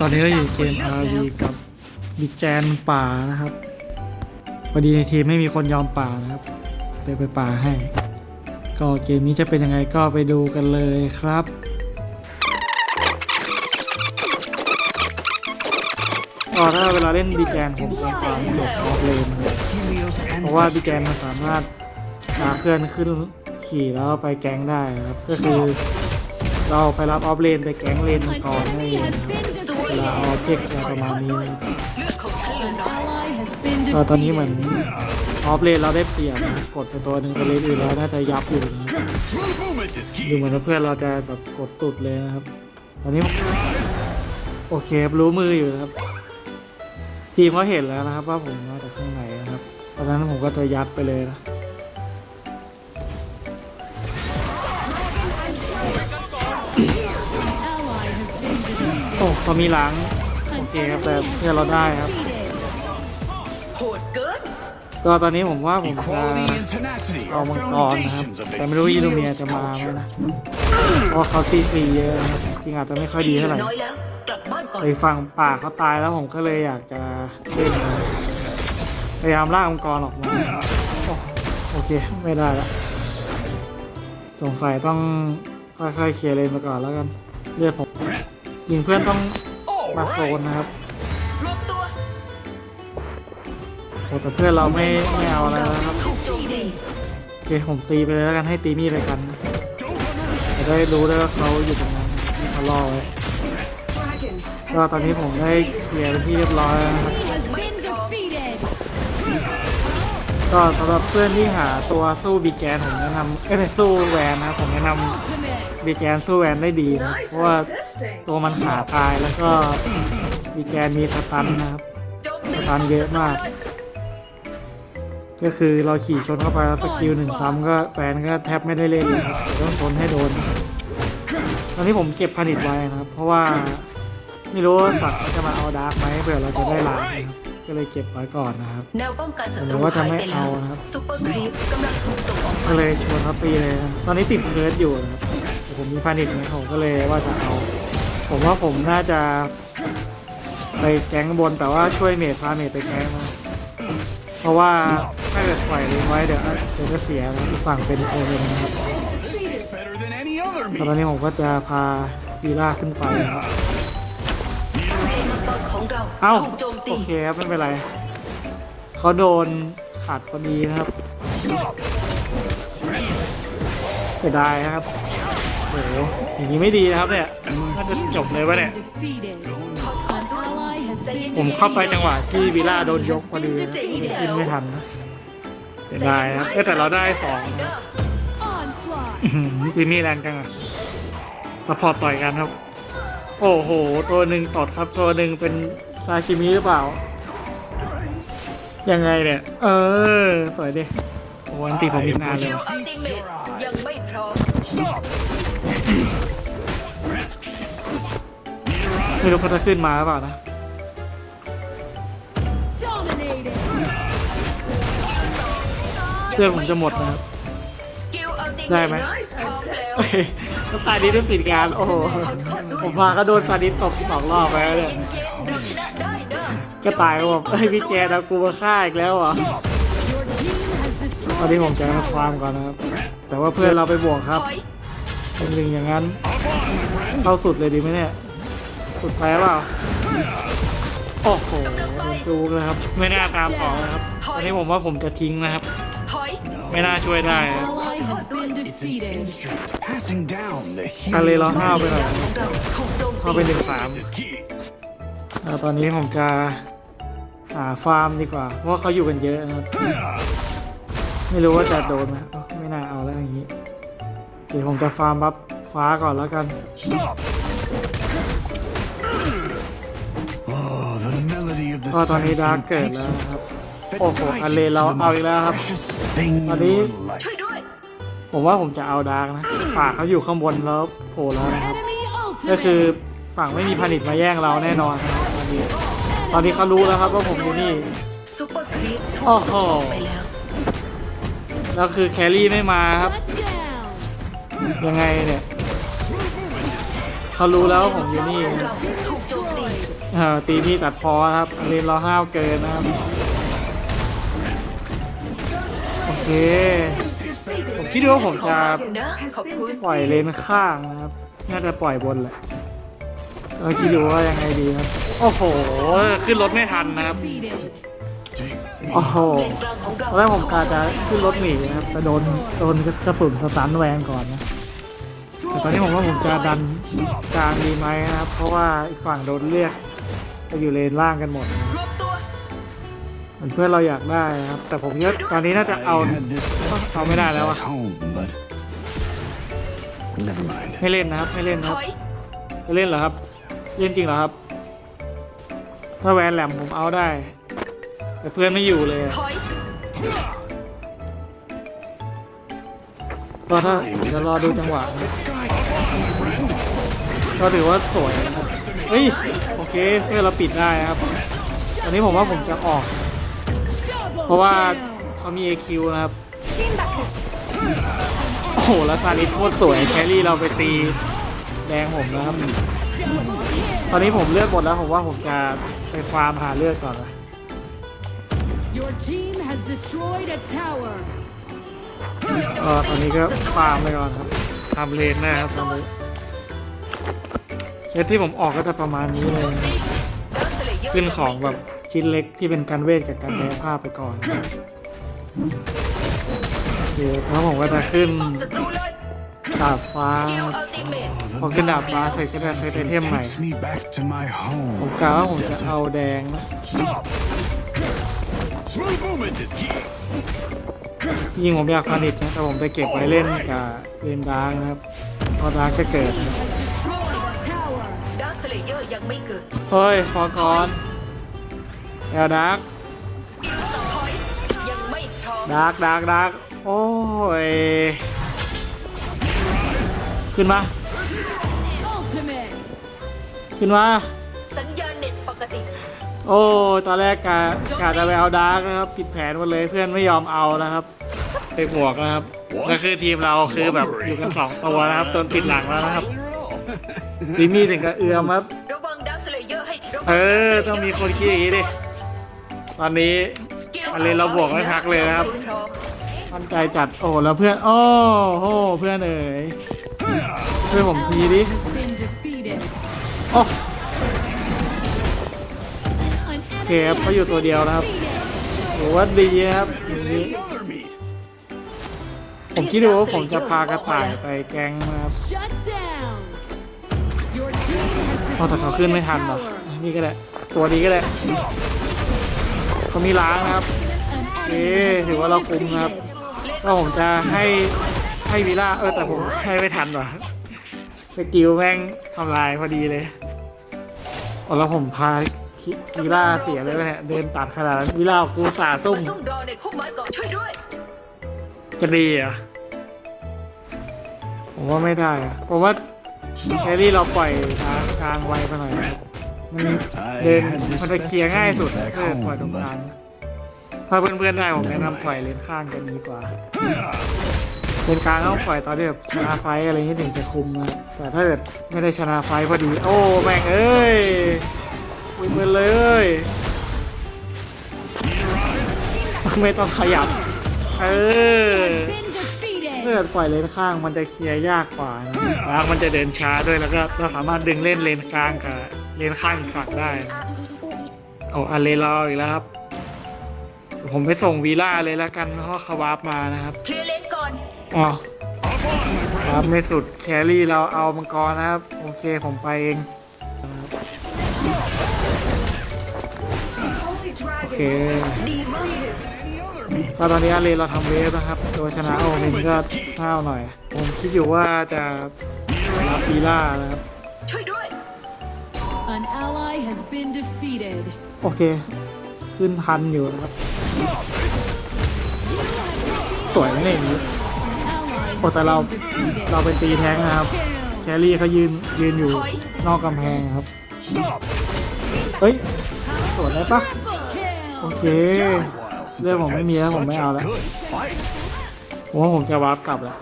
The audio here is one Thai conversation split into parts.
ตอนนี้เราอยู่เกม RV กับบิ๊กแจนป่านะครับพอดีในทีมไม่มีคนยอมป่านะครับเลยไปป่าให้ ก็เกมนี้จะเป็นยังไงก็ไปดูกันเลยครับ ก็ถ้าเวลาเล่นบีแกนผมจะฟาร์มหลบออฟเลนครับเพราะว่าบีแกนมันสามารถพาเพื่อนขึ้นขี่แล้วไปแก๊งได้ครับ ก็คือเราไปรับออฟเลนไปแก๊งเลนกรได้เอนะครับเว ลาเอาอบเจกต์อะไรประมาณนี้นะครับก็ตอนนี้เหมือนออฟเลนเราได้เปรียบนกดไปตัวหนึ่งไปเลนอื่นเราน่าจะยับอยู่นะดูเหมือนเพื่อนเราจะแบบกดสุดเลยนะครับ ตอนนี้โอเครู้มืออยู่นะครับ ทีมเขาเห็นแล้วนะครับ ว่าผมมาจากข้างในนะครับตอนนั้นผมก็จะยัดไปเลยนะ อ้เขามีหลังโอเคครับแต่เพื่อนเราได้ครับโหดเกินก็ตอนนี้ผมว่าผมจะ Equality and tenacity เอา are มังกรนะครับ foundations of แต่ไม่รู้ the อีลูเมีย hero's จะมาไหม culture. นะเพราะว่าเขาตีฟรีเยอะนะครับจริงอาจจะไม่ค่อยดีเท่าไหร่น้อยแล้วกลับบ้านก่อนไปฟังป่าเขาตายแล้วผมก็เลยอยากจะเล่นนะพยายามล่ามังกรออกมาโอ้โอเคไม่ได้ละสงสัยต้องค่อยๆเคลียร์เลนไปก่อนแล้วกันเลือดผม ยิงเพื่อนต้องมาโซนนะครับรวมตัวโอ้แต่เพื่อนเราไม่ไม่เอาอะไรแล้วนะครับถูกโจมตีโอเคผมตีไปเลยแล้วกันให้ตีมีดไปกันจะได้รู้ได้ว่าเขาอยู่ตรงนั้นที่เขาล่อไว้ก็ตอนนี้ผมได้เคลียร์เป็นที่เรียบร้อยแล้วนะครับ has been defeated. ก็สำหรับเพื่อนที่หาตัวสู้บีแกนผมแนะนำเอ้ยไม่สู้แวนนะผมแนะน Ultimate. ำบีแกนสู้แวนได้ดีนะเพราะว่า ตัวมันหาตายแล้วก็บีแกนมีสตันนะครับสตันเยอะมาก ก็คือเราขี่ชนเข้าไปแล้วสกิลหนึ่งซ้ำก็แวนก็แทบไม่ได้เล่นเลยครับต้องทนให้โดน ตอนนี้ผมเก็บผลิตไว้นะครับ เพราะว่าไม่รู้ว่าฝักเขาจะมาเอาดาร์กไหมเผื่อเราจะได้ล้างนะก็เลยเก็บไว้ก่อนนะครับแนวป้องกันศัหตรืรูอว่าจะไม่เอานะครับซุปเปอร์ครีปกำลังถูกส่งออกก็เลยชวนเขาตีเลยนะตอนนี้ติดเคิร์ดอยู่นะครับแต่ผมมีพานิชไงผมก็เลยว่าจะเอา ผมว่าผมน่าจะ ไปแก๊งบนแต่ว่าช่วยเมดพาเมดไปแก๊งนะเพราะว่าถ้าเกิดปล่อยเลนไว้เดี๋ยวเดี๋ยวจะเสียนะอีกฝั่งเป็นโอเวนนะครับ Better than any other แต่ตอน meat. นี้ผมก็จะพาวีล่าขึ้นไปนะครับมังกรของเราเอ้าถูกโจมโอตีเคครับไม่เป็นไรเขาโดนขัดพอดีนะครับเสียดายนะครับโอ้โห อย่างนี้ไม่ดีนะครับเนี่ยน่าจะจบเลยวะเนี่ย ผมเข้าไปจังหวะที่วิล่าโดนยกพอดีขึ้นไม่ทันนะเสียดายครับเอ้ยแต่เราได้สองนะอื้อหือทีนี่แรงจังอะสปอร์ตต่อยกันครับ โอ้โห ตัวหนึ่งตอดครับตัวหนึ่งเป็นซาชิมิหรือเปล่า ยังไงเนี่ย เออสวยดิโอ้อันตีผมอีกนานเลยคิวว่ะอัลยังไม่พร้อม ไม่รู้เขาจะขึ้นมาหรือเปล่านะ Dominated. เพื่อนผมจะหมดนะครับ ได้ไหมพร้อเฮ้ยน้ำตาดิสต้องปิดงาน โอ้โห ผมพาก็โดนซาดิสตบสองรอบไปแล้วเนี่ยก็ตายก็บอกเฮ้ยพี่แกนเอากูมาฆ่าอีกแล้วอ Your team has ตอนนี้ผมจะมาฟาร์มก่อนนะครับ แต่ว่าเพื่อนเราไปบวกครับเป็นหนึ่งอย่างนั้น เข้าสุดเลยดีไหมเนี่ย สุดไปเปล่าโอ้โหดูนะครับ ไม่น่าตามต่อนะครับตอนนี้ผมว่าผมจะทิ้งนะครับ ไม่น่าช่วยได้นะ Ally has been defeated. Passing down the การเลย hero's เราห้าวไปหน่อยของเราถูกโจมเข้าไปหนึ่งสาม is key. อ่าตอนนี้ผมจะหาฟาร์มดีกว่า เพราะว่าเขาอยู่กันเยอะนะครับ ไม่รู้ว่าจะโดนไหมเอ้าไม่น่าเอาแล้วอย่างนี้เดี๋ยวผมจะฟาร์มบัฟฟ้าก่อนแล้วกัน Oh, ก็ตอนนี้ดาร์กเกิดแล้วครับ โอ้โหอเลเราเอาอีกแล้วครับตอนนี้ผมว่าผมจะเอาดาร์กนะฝากเขาอยู่ข้างบนแล้วโผล่แล้วนะครับก็คือฝั่งไม่มีผลิตมาแย่งเราแน่นอนครับตอนนี้ตอนนี้เขารู้แล้วครับว่าผมอยู่นี่โอ้โหแล้วคือแครี่ไม่มาครับ ยังไงเนี่ยเขารู้แล้วว่าผมอยู่นี่ เราถูกโจมตีเออตีนี่ตัดพอครับเลนเราห้าวเกินนะครับ โอเค ผมคิดว่าผมจะปล่อยเลนข้างนะครับ น่าจะปล่อยบนแหละเราคิดดูว่ายังไงดีครับ โอ้โห ขึ้นรถไม่ทันนะครับ โอ้โหเลนกลางของเราตอนแรกผมกาจะขึ้นรถหนีนะครับแต่โดนโดนกระสุนสตันแวงก่อนนะแต่ตอนนี้ผมว่าผมจะดันกลางดีไหมนะครับ เพราะว่าอีกฝั่งโดนเรียก ไปอยู่เลนล่างกันหมด รวบตัวเหมือนเพื่อนเราอยากได้นะครับ แต่ผมคิดว่าตอนนี้น่าจะเอา I had this เอาไม่ได้แล้วอะ at home, but never mind. ไม่เล่นนะครับไม่เล่นนะถครับอยจะเล่นเหรอครับ เล่นจริงเหรอครับ ถ้าแวนแหลมผมเอาได้ แต่เพื่อนไม่อยู่เลยถอยก็ถ้าจะรอดูจังหวะนะก็ถือว่าสวยนะครับเฮ้ยโอ เคเพื่อนเราปิดได้นะครับตอนนี้ผมว่าผมจะออก Double เพราะว่า kill. เขามี AQ นะครับ โอ้โหแล้วซานิสโคตรสวยแครี่เราไปตีแดงผมนะครับ Double kill. ตอนนี้ผมเลือกหมดแล้วผมว่าผมจะไปฟาร์มหาเลือกก่อนนะ Your team has destroyed a tower. ก็ตอนนี้ก็ฟาร์มไปก่อนครับทำเลนนะครับตอนนี้ เซตที่ผมออกก็จะประมาณนี้เลยโจมตีดักสเลเยอร์ขึ้นของแบบชิ้นเล็กที่เป็นการเวทกับการแปรภาพไปก่อนนะครับโอเคแล้วผมก็จะขึ้นป้องศัตรูเลยดาบฟ้าสกิลอัลติเมทพอขึ้นดาบฟ้าเสร็จก็จะเซตไอเทมใหม่ Takes me back to my ผม home. กะว่าผมจะเอาแดงนะ Stop. Smooth movement is key. จริงๆผมอยากพานิชนะแต่ผมไปเก็บไว้เล่นกับเลนดาร์กนะครับพอดาร์กจะเกิดนะ ดักสเลเยอร์ยังไม่เกิดเฮ้ย พอก่อนแอลดาร์กสกิลสองถอยยังไม่พร้อมดาร์กดาร์กดาร์กโอ้ย ขึ้นมา Ultimate. ขึ้นมา สัญญาณเน็ตปกติโอ้ตอนแรกกากาจะไปเอาดาร์กนะครับผิดแผนหมดเลยเพื่อนไม่ยอมเอานะครับไปบวกนะครับก็คือทีมเราคือแบบอยู่กันสองตัวนะครับโดนปิดหลังแล้วนะครับ ดิมี่ถึงกับเอือมครับ ระวังดักสเลเยอร์ให้ทีระวัเออ Dark Slayer ต้องมีคนคิดอย่างนี้ดิ ตอนนี้สกิลอันนี้เราบวกไม่พักเลยนะครับไม่พร้อมมั่นใจจัด โอ้แล้วเพื่อน โอ้โห เพื่อนเอ๋ยช่วยผมทีดิ Has been defeated. โอ้ An โอเค enemy ครับเขาอยู่ตัวเดียวนะครับ defeated. โหว่าดีนะครับอย่างนี้ Any other meat. ผมคิดดูว่าผมจะพากระต่ายไปแก๊งนะครับ Shut down. พราแต่เขาขึ้นไม่ทันหรอนี่ก็ได้ตัวนี้ก็ได้เขามีล้างนะครับเอ๊ถือว่าเราคุ้มนะครับก็ผมจะให้ให้วีล่าเออแต่ผมให้ไม่ทันว่ะสกิลแม่งทำลายพอดีเลยอแล้วผมพาวีล่าเสียเลยนะฮะเดินตัดขนาดนั้นวีล่ากูสาตุ้มมาซุ่มจะดีอะผมว่าไม่ได้อะผมว่า แครี่เราปล่อยทางกลางไวไปหน่อยนะครับมันเดินมันจะเคลียร์ง่ายสุดถ้าเกิดปล่อยตรงกลางถ้าเพื่อนๆได้ผมแนะนำปล่อยเลนข้างกันดีกว่าเป็นกลางต้องปล่อยตอนที่แบบชนะไฟท์อะไรนี้ถึงจะคุมนะแต่ถ้าเกิดไม่ได้ชนะไฟท์พอดีโอ้แม่งเอ้ยคุยไปเลยไม่ต้องขยับ เออ เกิดปล่อยเลนข้างมันจะเคลียร์ยากกว่านะแล้วมันจะเดินช้าด้วยแล้วก็เราสามารถดึงเล่นเลนกลางกับเลนข้างอีกฝั่งได้นะโอ้อันเลรออีกแล้วครับ ผมไปส่งวีล่าเลยแล้วกันเพราะเขาวาร์ปมานะครับเคลียร์เลนก่อนอ๋อครับไม่สุดแครี่เราเอามังกรนะครับ โอเคผมไปเองโอเคดีมา กก็ตอนนี้อาเลเราทำเวฟนะครับ โดยชนะโอเมนก็ห้าวหน่อย ผมคิดอยู่ว่าจะรับวีล่านะครับ ช่วยด้วย An ally has been defeated. โอเค ขึ้นพันอยู่นะครับ สวยไหมเนี่ยอย่างนี้ Ally โอ้แต่เรา has been defeated. เราเป็นตีแท้งนะครับ Kill. แครี่เขายืนยืนอยู่นอกกำแพงครับ เฮ้ย สวนได้ปะ Triple โอ kill. เค เรื่องผมไม่มีแล้วผมไม่เอาแล้ว Good fight. ผมว่าผมจะวาร์ปกลับแล้ว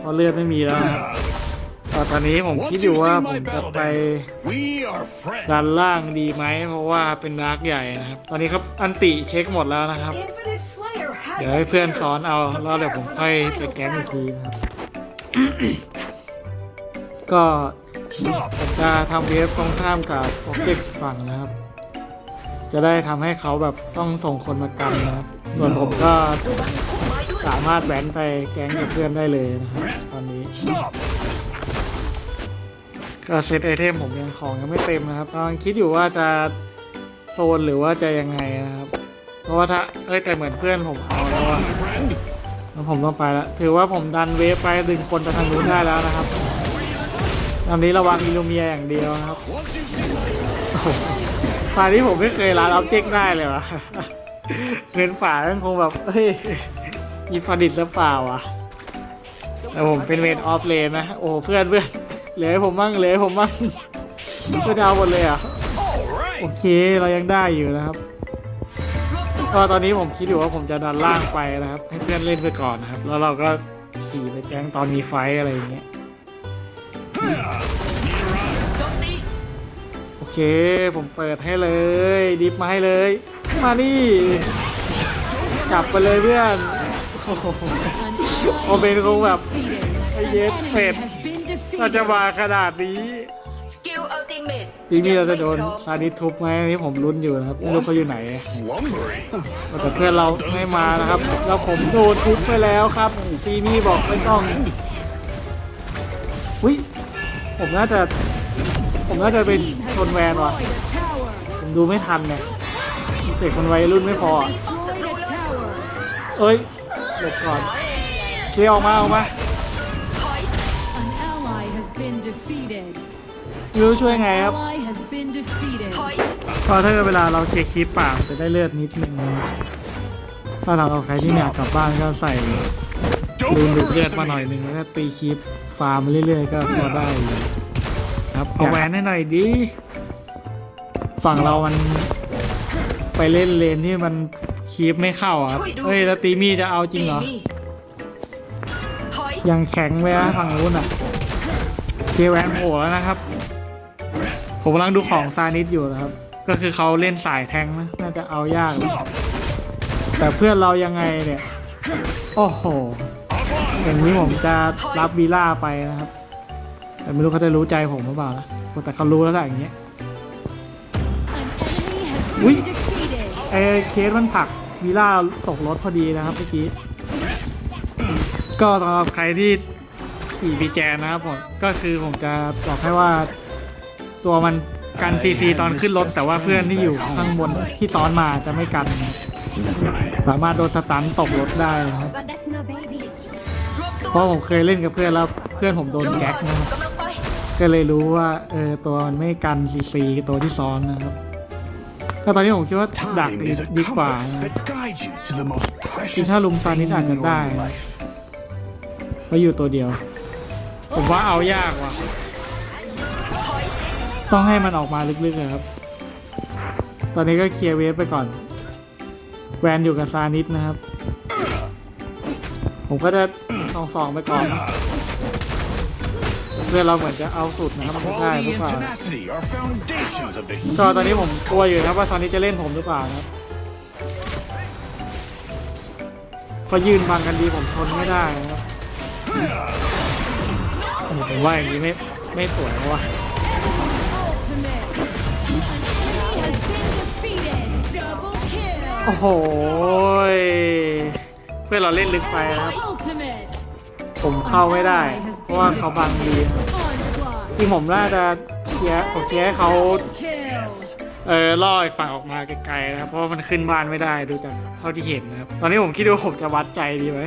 เพราะเลือดไม่มีแล้วนะครับแต่ก็ตอนนี้ผมคิดอยู่ว่าผมจะไป We are friends. ดันล่างดีไหมเพราะว่าเป็นดาร์กใหญ่นะครับ ตอนนี้ครับอันติเช็คหมดแล้วนะครับ Infinite Slayer has เดี๋ยวให้เพื่อนซ้อนเอาแล้วเดี๋ยวผมค่อยไปแก๊งอีกทีนะครับก็ Stop. ผมจะทำเวฟตรงข้ามกับโอเจกฝั่งนะครับ จะได้ทำให้เขาแบบต้องส่งคนมากันนะครับส่วนผมก็สามารถแหวนไปแก๊งกับเพื่อนได้เลยนะครับตอนนี้ก็เซตไอเทมผมยังของยังไม่เต็มนะครับกำลังคิดอยู่ว่าจะโซนหรือว่าจะยังไงนะครับ เพราะว่าถ้าเอ้ยแต่เหมือนเพื่อนผมเอาแล้วอะแล้วผมต้องไปแล้วถือว่าผมดันเวฟไปดึงคนไปทางนู้นได้แล้วนะครับตอนนี้ระวังอิลูเมียอย่างเดียวนะครับ Once you see โอ้โหตอนนี้ผมไม่เคยร้านออบเจกต์ได้เลยวะเงินฝามันคงแบบเฮ้ยมีฟาดิตหรือเปล่าวะแต่ผมเป็นเวทออฟเลนนะ โอ้เพื่อนเพื่อนเหลือผมมั่งเหลือผมมั่งเพื่อนเอาหมดเลยอะโอเคเรายังได้อยู่นะครับรวบตัวก็ตอนนี้ผมคิดอยู่ว่าผมจะดันล่างไปนะครับ ให้เพื่อนเล่นไปก่อนนะครับ แล้วเราก็ขี่ไปแจ้งตอนมีไฟอะไรอย่างเงี้ย เค ผมเปิดให้เลย ดิฟมาให้เลย มานี่จับไปเลยเพื่อน โอ้โห An ally โอเบนคงแบบ defeated. ไอ้เย็ด Enemy เป็ด has been เราจะ defeated. มาขนาดนี้สกิลอัลติเมททีนี้เราจะโดนซาดิสทุบไหมอันนี้ผมลุ้นอยู่นะครับไม่รู้เขาอยู่ไหน Slumbering. แต่เพื่อนเราไม่มานะครับ แล้วผมโดนทุบไปแล้วครับทีมี่บอกไม่ต้องอุ้ยผมน่าจะ ผมน่าจะเป็น Team has ชนแวนว่ะ destroyed a tower. ผมดูไม่ทันเนี่ยเด็กคนวัยรุ่นไม่พอ Destroyed a tower. เอ้ยหลบก่อนเคลียร์ออกมาออกมาถอย An ally has been defeated. ไม่รู้ช่วยไงครับ Ally has been defeated. ถอยก็ถ้าเกิดเวลาเราเช็คคลิปปากจะได้เลือดนิดนึงนะครับถ้าเราเอาใครที่อยากกลับบ้านก็ใส่ Don't ลืมดูด underestimate เลือดมาหน่อยหนึงแล้วก็ตีคลิปฟาร์มมาเรื่อยๆก็พอได้อยู่ ครับเอาแหวนให้หน่อยดิฝั่งเรามันไปเล่นเลนที่มันคลิปไม่เข้าอะครับเฮ้ยแล้วตีมี่จะเอาจริงเหรอตีมีถอยยังแข็งเลยนะฝั่งนู้นอะ เคแวนโผล่แล้วนะครับ ผมกำลังดูของซานิสอยู่นะครับ ก็คือเขาเล่นสายแทงนะ น่าจะเอายากนะแต่เพื่อนเรายังไงเนี่ย โอ้โห อย่างนี้ผมจะรับวีล่าไปนะครับ แต่ไม่รู้เขาจะรู้ใจผมหรือเปล่านะแต่เขารู้แล้วแหละอย่างเงี้ย An enemy has Ui. been defeated. ไอ้เคสมันผลักวีล่าตกรถพอดีนะครับเมื่อกี้ ก็สำหรับใครที่ขี่บีแจนนะครับผมก็คือผมจะบอกให้ว่า ตัวมันกันซีซีตอนขึ้นรถ แต่ว่าเพื่อนที่อยู่ข้างบนที่ซ้อนมาจะไม่กันนะครับสามารถโดนสตันตกรถได้นะครับรวบตัวเพราะผมเคยเล่นกับเพื่อนแล้วเพื่อนผมโดนแก๊กนะครับ กำลังไปก็เลยรู้ว่าเออตัวมันไม่กันซีซีตัวที่ซ้อนนะครับก็ตอนนี้ผมคิดว่าดัก Time ดี is a ดีกว่า compass นะ that guides you to the most จริง precious ถ้าลุมซานิส thing อาจ in จะ your ได้ life. เพราะอยู่ตัวเดียว ผมว่าเอายากว่ะ ต้องให้มันออกมาลึกๆเลยครับ ตอนนี้ก็เคลียร์เวฟไปก่อน แวนอยู่กับซานิสนะครับ ผมก็จะสองสองๆไปก่อนนะ เพื่อนเราเหมือนจะเอาสุดนะครับมันจะได้ห Quality รือ and เปล่า tenacity are foundations of the ก็ตอนนี้ผมกลัวอยู่นะครับว่าซานิสจะเล่นผมหรือเปล่านะครับพอยืนบังกันดีผมทนไม่ได้นะครับโอ้โหผมว่าอย่างนี้ไม่ไม่สวยว่ะ Ultimate. An enemy has been defeated. Double kill. โอ้โหยเพื่อนเราเล่นลึกไปนะครับ Ultimate. ผมเข้าไม่ได้เพ ราะว่าเขาบังดีนะครับ Onslaught. ที่ผมน่าจะเคลียร์ผมเคลียร์ให้เขา Kill. เออล่ออีกฝั่งออกมาไกลๆนะครับเพราะว่ามันขึ้นบ้านไม่ได้ดูจากเท่าที่เห็นนะครับตอนนี้ผมคิดว่าผมจะวัดใจดีไหม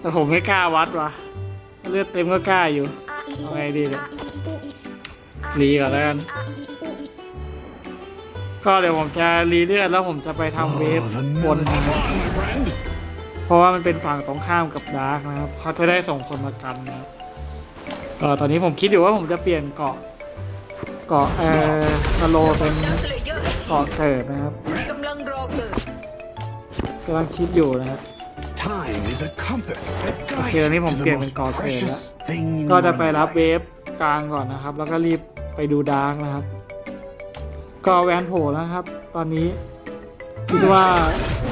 แต่ผมไม่กล้าวัดว่ะเลือดเต็มก็กล้าอยู่เอาไงดีเนี่ยรีก่อนแล้วกันก็เดี๋ยวผมจะรีเลือดแล้วผมจะไปทำเวฟ Oh, the บน melody, นะครับ my friend. เพราะว่ามันเป็นฝั่งตรงข้ามกับดาร์กนะครับ เขาจะได้ส่งคนมากันนะครับ ก็ตอนนี้ผมคิดอยู่ว่าผมจะเปลี่ยนเกาะเกาะเอ่อสโลเป็นแล้วสเลเยอร์ให้เกาะเกิดนะครับกำลังรอเกิดกำลังคิดอยู่นะครับ Time is a compass that โอเค guides ตอนนี้ you ผม to เปลี่ยน the เป็น most เกาะเกิดแล้ว precious thing in ก็ your จะไปรับเวฟ life. กลางก่อนนะครับ แล้วก็รีบไปดูดาร์กนะครับก็แวนโผล่แล้วครับ ตอนนี้คิดว่า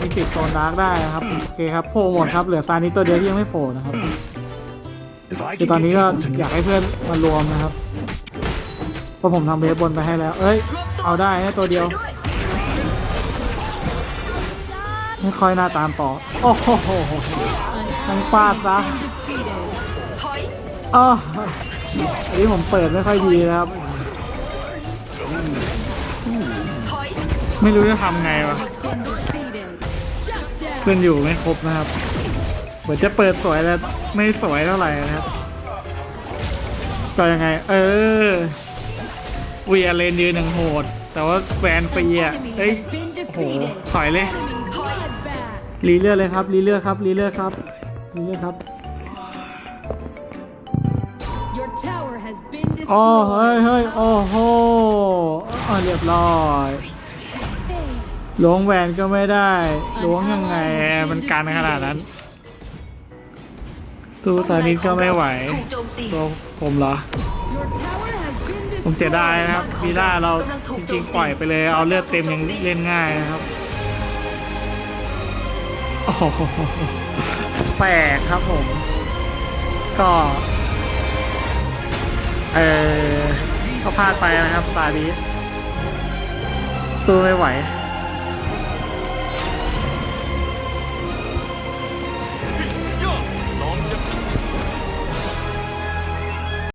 มีสิทธิ์โซนดาร์กได้นะครับโอเคครับโผล่หมดครับเหลือซานิตัวเดียวที่ยังไม่โผล่นะครับ If I คือตอนนี้ก็อยากให้เพื่อนมารวมนะครับเพราะผมทำเบสบนไปให้แล้ว เอ้ย เอาได้แค่ตัวเดียวไม่ค่อยน่าตามต่อ โอ้โหทั้งฟาดซะอยอ้ออันนี้ผมเปิดไม่ค่อยดีนะครับ ไม่รู้จะทำไงวะ Been defeated. Shut down. เพื่อนอยู่ไม่ครบนะครับ เหมือนจะเปิดสวยแล้วไม่สวยเท่าไหร่นะครับก็ยังไง เออเวียเลนยืนหนึ่งโหด แต่ว่าแวนฟรีอะ Enemy เอ้ย has been โอ้โห defeated. ถอยเลย Bloodbath. รีเลือดเลยครับรีเลือดครับรีเลือดครับรีเลือดครับ Your tower has been โอ้เฮ้ย destroyed. เฮ้ยโอ้โหอ๋อเรียบร้อย Ace. ล้วงแหวนก็ไม่ได้ล้วงยังไงมันกันขนาดนั้น สู้ตานิดก็ไม่ไหวตัวผมเหรอ ผมเสียดายนะครับวีล่าเราจริงๆปล่อยไปเลย เอาเลือดเต็มยังเล่นง่ายนะครับโอ้โหแปลกครับผม ก็เออก็พลาดไปนะครับตานี้สู้ไม่ไหว